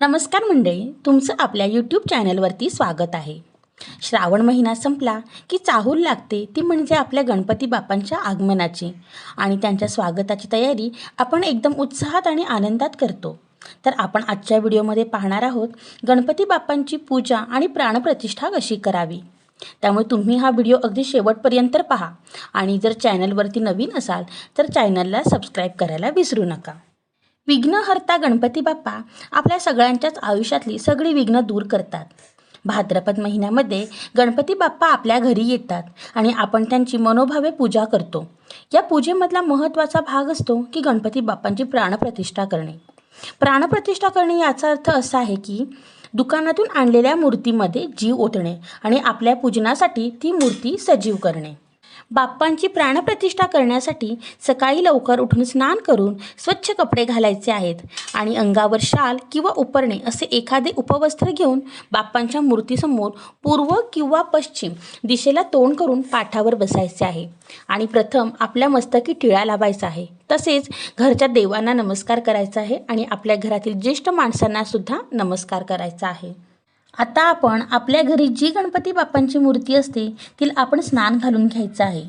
नमस्कार मंडळी तुमचं आपल्या यूट्यूब चॅनलवरती स्वागत आहे. श्रावण महिना संपला की चाहूल लागते ती म्हणजे आपल्या गणपती बाप्पांच्या आगमनाची. आणि त्यांच्या स्वागताची तयारी आपण एकदम उत्साहात आणि आनंदात करतो. तर आपण आजच्या व्हिडिओमध्ये पाहणार आहोत गणपती बाप्पांची पूजा आणि प्राणप्रतिष्ठा कशी करावी. त्यामुळे तुम्ही हा व्हिडिओ अगदी शेवटपर्यंत पहा. आणि जर चॅनलवरती नवीन असाल तर चॅनलला सबस्क्राईब करायला विसरू नका. विघ्नहर्ता गणपती बाप्पा आपल्या सगळ्यांच्याच आयुष्यातली सगळी विघ्न दूर करतात. भाद्रपद महिन्यामध्ये गणपती बाप्पा आपल्या घरी येतात आणि आपण त्यांची मनोभावे पूजा करतो. या पूजेमधला महत्त्वाचा भाग असतो की गणपती बाप्पांची प्राणप्रतिष्ठा करणे. प्राणप्रतिष्ठा करणे याचा अर्थ असा आहे की दुकानातून आणलेल्या मूर्तीमध्ये जीव ओतणे आणि आपल्या पूजनासाठी ती मूर्ती सजीव करणे. बाप्पांची प्राणप्रतिष्ठा करण्यासाठी सकाळी लवकर उठून स्नान करून स्वच्छ कपडे घालायचे आहेत. आणि अंगावर शाल किंवा उपरणे असे एखादे उपवस्त्र घेऊन बाप्पांच्या मूर्तीसमोर पूर्व किंवा पश्चिम दिशेला तोंड करून पाठावर बसायचे आहे. आणि प्रथम आपल्या मस्तकी टिळा लावायचा आहे. तसेच घरच्या देवांना नमस्कार करायचा आहे आणि आपल्या घरातील ज्येष्ठ माणसांना सुद्धा नमस्कार करायचा आहे. आता आपण आपल्या घरी जी गणपती बाप्पांची मूर्ती असते तिला आपण स्नान घालून घ्यायचं आहे.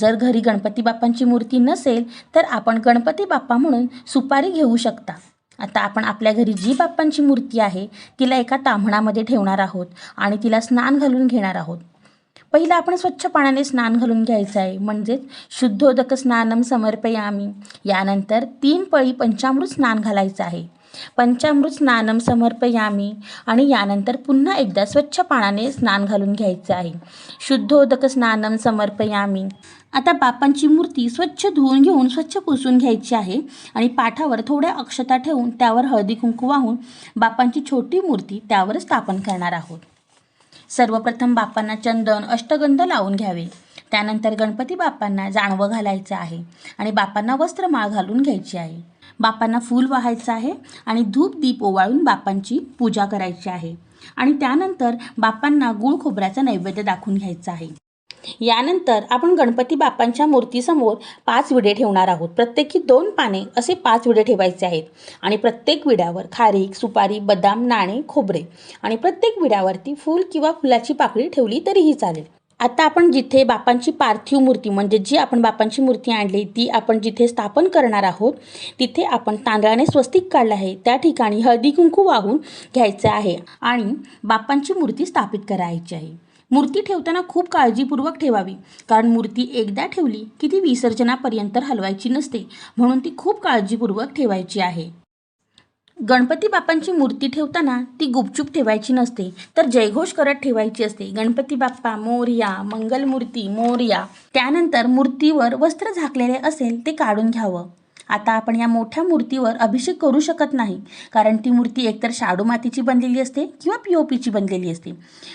जर घरी गणपती बाप्पांची मूर्ती नसेल तर आपण गणपती बाप्पा म्हणून सुपारी घेऊ शकता. आता आपण आपल्या घरी जी बाप्पांची मूर्ती आहे तिला एका ताम्हणामध्ये ठेवणार आहोत आणि तिला स्नान घालून घेणार आहोत. पहिलं आपण स्वच्छ पाण्याने स्नान घालून घ्यायचं आहे म्हणजेच शुद्धोदक स्नानम समर्पयामी. यानंतर तीन पळी पंचामृत स्नान घालायचं आहे. पंचामृत स्नानम समर्पयामी. आणि यानंतर पुन्हा एकदा स्वच्छ पाण्याने स्नान घालून घ्यायचं आहे. शुद्धोदक स्नानम समर्पयामी. आता बापांची मूर्ती स्वच्छ धुवून घेऊन स्वच्छ पुसून घ्यायची आहे. आणि पाठावर थोड्या अक्षता ठेवून त्यावर हळदी कुंकू वाहून बापांची छोटी मूर्ती त्यावर स्थापन करणार आहोत. सर्वप्रथम बाप्पांना चंदन अष्टगंध लावून घ्यावे. त्यानंतर गणपती बाप्पांना जाणवं घालायचं आहे. आणि बापांना वस्त्रमाळ घालून घ्यायची आहे. बापांना फूल वाहायचं आहे आणि धूप दीप ओवाळून बापांची पूजा करायची आहे. आणि त्यानंतर बापांना गुळ खोबऱ्याचा नैवेद्य दाखवून घ्यायचा आहे. यानंतर आपण गणपती बाप्पांच्या मूर्तीसमोर पाच विडे ठेवणार आहोत. प्रत्येकी दोन पाने असे पाच विडे ठेवायचे आहेत. आणि प्रत्येक विड्यावर खारीक सुपारी बदाम नाणे खोबरे आणि प्रत्येक विड्यावरती फूल किंवा फुलाची पाकळी ठेवली तरीही चालेल. आता आपण जिथे बापांची पार्थिव मूर्ती म्हणजे जी आपण बापांची मूर्ती आणली ती आपण जिथे स्थापन करणार आहोत तिथे आपण तांदळाने स्वस्तिक काढलं आहे. त्या ठिकाणी हळदी कुंकू वाहून घ्यायचं आहे आणि बापांची मूर्ती स्थापित करायची आहे. मूर्ती ठेवताना खूप काळजीपूर्वक ठेवावी कारण मूर्ती एकदा ठेवली की ती विसर्जनापर्यंत हलवायची नसते म्हणून ती खूप काळजीपूर्वक ठेवायची आहे. गणपती बाप्पांची मूर्ती ठेवताना ती गुपचूप ठेवायची नसते तर जयघोष करत ठेवायची असते. गणपती बाप्पा मोरया मंगलमूर्ती मोरया. त्यानंतर मूर्तीवर वस्त्र झाकलेले असेल ते काढून घ्यावं. आता आपण या मोठ्या मूर्तीवर अभिषेक करू शकत नाही. कारण ती मूर्ती एकतर शाडू मातीची बनलेली असते किंवा पी ओ पीची बनलेली असते.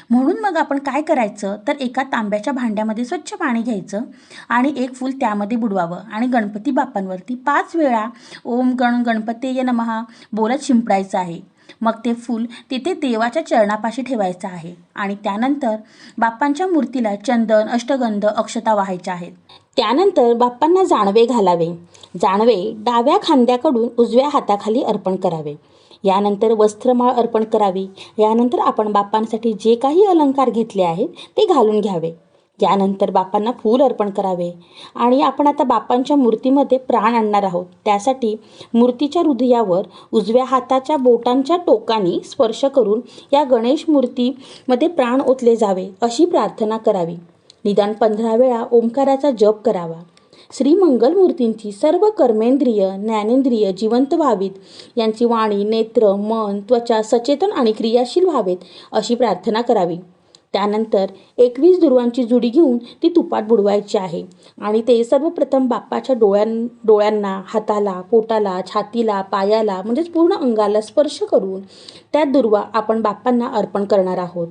म्हणून मग आपण काय करायचं? तर एका तांब्याच्या भांड्यामध्ये स्वच्छ पाणी घ्यायचं आणि एक फूल त्यामध्ये बुडवावं आणि गणपती बाप्पांवरती पाच वेळा ओम गण गणपतेय नमहा बोलत शिंपडायचं आहे. मग ते फूल तिथे देवाच्या चरणापाशी ठेवायचं आहे. आणि त्यानंतर बाप्पांच्या मूर्तीला चंदन अष्टगंध अक्षता व्हायच्या आहेत. त्यानंतर बाप्पांना जानवे घालावे. जाणवे डाव्या खांद्याकडून उजव्या हाताखाली अर्पण करावे. यानंतर वस्त्रमाळ अर्पण करावी. यानंतर आपण बाप्पांसाठी जे काही अलंकार घेतले आहेत ते घालून घ्यावे. यानंतर बापांना फूल अर्पण करावे. आणि आपण आता बापांच्या मूर्तीमध्ये प्राण आणणार आहोत. त्यासाठी मूर्तीच्या हृदयावर उजव्या हाताच्या बोटांच्या टोकानी स्पर्श करून या गणेश मूर्तीमध्ये प्राण ओतले जावे अशी प्रार्थना करावी. निदान पंधरा वेळा ओंकाराचा जप करावा. श्री मंगलमूर्तींची सर्व कर्मेंद्रिय ज्ञानेंद्रिय जिवंत व्हावीत. यांची वाणी नेत्र मन त्वचा सचेतन आणि क्रियाशील व्हावेत अशी प्रार्थना करावी. त्यानंतर एकवीस दुर्वांची जुडी घेऊन ती तुपात बुडवायची आहे. आणि ते सर्वप्रथम बाप्पाच्या डोळ्यां डोळ्यांना हाताला पोटाला छातीला पायाला म्हणजेच पूर्ण अंगाला स्पर्श करून त्या दुर्वा आपण बाप्पांना अर्पण करणार आहोत.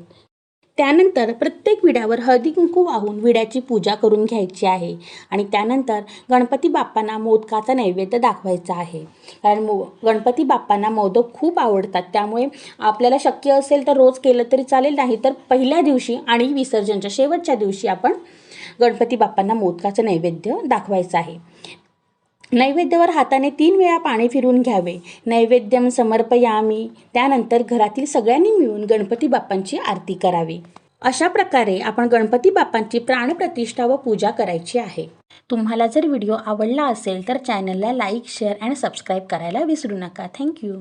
त्यानंतर प्रत्येक विड्यावर हळदी कुंकू वाहून विड्याची पूजा करून घ्यायची आहे. आणि त्यानंतर गणपती बाप्पांना मोदकाचा नैवेद्य दाखवायचा आहे. कारण मो गणपती बाप्पांना मोदक खूप आवडतात. त्यामुळे आपल्याला शक्य असेल तर रोज केलं तरी चालेल नाही तर पहिल्या दिवशी आणि विसर्जनच्या शेवटच्या दिवशी आपण गणपती बाप्पांना मोदकाचं नैवेद्य दाखवायचं आहे. नैवेद्यावर हाताने तीन वेळा पाणी फिरून घ्यावे. नैवेद्यम समर्पयामी. त्यानंतर घरातील सगळ्यांनी मिळून गणपती बाप्पांची आरती करावी. अशा प्रकारे आपण गणपती बाप्पांची प्राणप्रतिष्ठा व पूजा करायची आहे. तुम्हाला जर व्हिडिओ आवडला असेल तर चॅनलला लाईक शेअर अँड सबस्क्राईब करायला विसरू नका. थँक्यू.